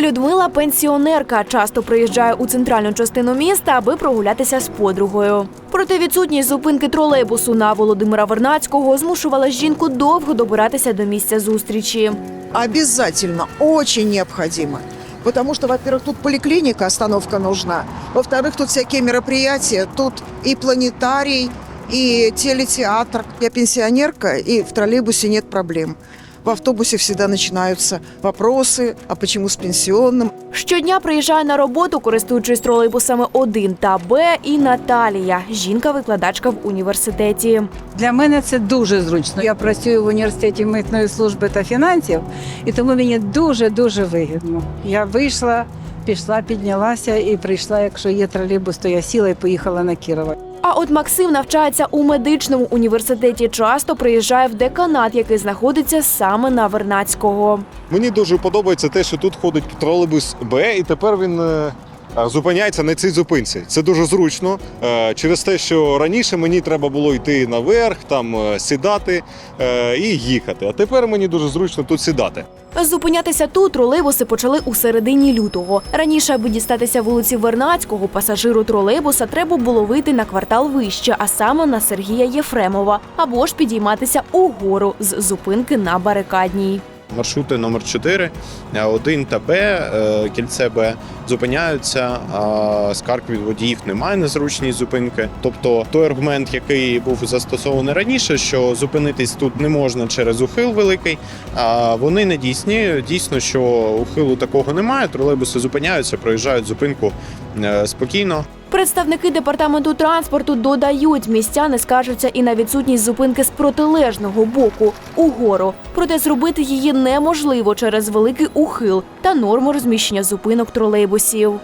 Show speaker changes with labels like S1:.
S1: Людмила пенсіонерка, часто приїжджає у центральну частину міста, аби прогулятися з подругою. Проте відсутність зупинки тролейбусу на Володимира Вернацького змушувала жінку довго добиратися до місця зустрічі.
S2: Обязательно, очень необходимо. Потому что, во-первых, тут поликлиника, остановка нужна. Во-вторых, тут всякие мероприятия. Тут и планетарий, и телетеатр. Я пенсионерка, и в троллейбусе нет проблем. В автобусе всегда начинаются вопросы, а почему с пенсионным?
S1: Щодня приїжджає на роботу, користуючись тролейбусами 1 та Б, і Наталія, жінка-викладачка в університеті.
S3: Для мене це дуже зручно. Я працюю в університеті митної служби та фінансів, і тому мені дуже дуже вигідно. Я вийшла, пішла, піднялася і прийшла. Якщо є тролейбус, то я сіла і поїхала на Кірова.
S1: А от Максим навчається у медичному університеті. Часто приїжджає в деканат, який знаходиться саме на Вернацького.
S4: Мені дуже подобається те, що тут ходить тролейбус Б, і тепер він е, зупиняється на цій зупинці. Це дуже зручно е, через те, що раніше мені треба було йти наверх, там е, сідати е, і їхати. А тепер мені дуже зручно тут сідати.
S1: Зупинятися тут тролейбуси почали у середині лютого. Раніше, аби дістатися вулиці Вернацького, пасажиру тролейбуса треба було вийти на квартал вище, а саме на Сергія Єфремова, або ж підійматися угору з зупинки на барикадній.
S5: Маршрути номер 4 1 та Б, е, кільце Б зупиняються. а Скарг від водіїв немає незручної зупинки. Тобто той аргумент, який був застосований раніше, що зупинитись тут не можна через ухил великий, а вони не дійсні. Дійсно, що ухилу такого немає. Тролейбуси зупиняються, проїжджають зупинку е, спокійно.
S1: Представники департаменту транспорту додають, містяни скаржаться і на відсутність зупинки з протилежного боку угору. Проте зробити її неможливо через великий ухил та норму розміщення зупинок тролейбусів.